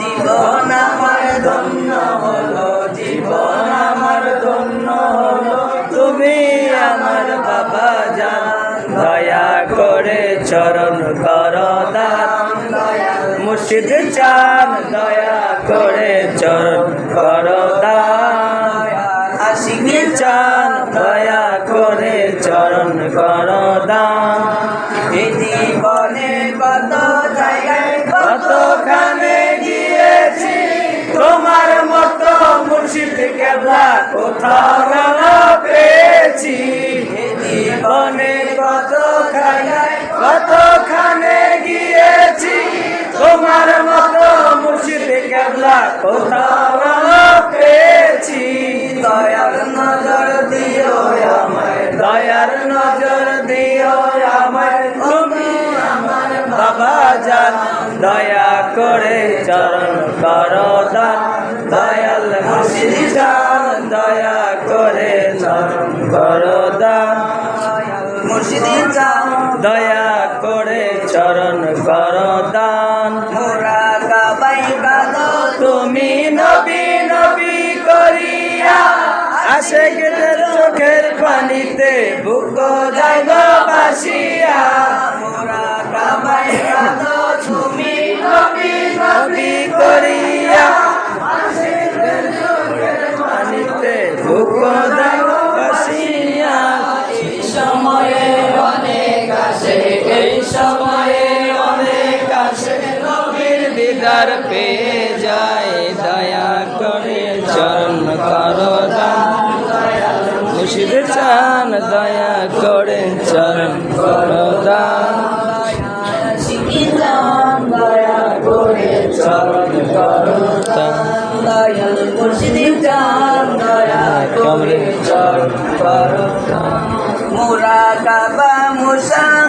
জীবন আমার ধন্য হলো, জীবন আমার ধন্য হলো। তুমি আমার বাবা জান, দয়া করে চরণ কর দান। মুর্শিদ চান, দয়া করে চরণ কর দান। আশিকি চান, দয়া করে চরণ কর দান। এই জীবনে কেবলা কোথাও পেয়েছি। জীবনে কতখানে কতখানে গিয়েছি, তোমার মতো মুর্শিদ কেবলা কোথাও পেয়েছি। দয়ার নজর দিও আমায়, দয়ার নজর দিও আমায়, তুমি আমার বাবা জান। দয়া করে চরণ করো দান, দয়াল মুর্শিদ দয়া করে চরণ করো দান। মুর্শিদ জান দয়া করে চরণ করো দান। মোরা কাবাই কাদো তুমি নবী নবী করিয়া আসে গেলে চোখের পানিতে বুক সময়ে অনেক আসে এই সময়ে অনেক আসে নবীর দিদার পেয়ে যায় দয়া করে চরণ করো মুর্শিদ চান দয়া করে চরণ করো দয়া করে চরণ করো দান মুর্শিদ চান দয়া করে চরণ করো মুরাকাবা মুসা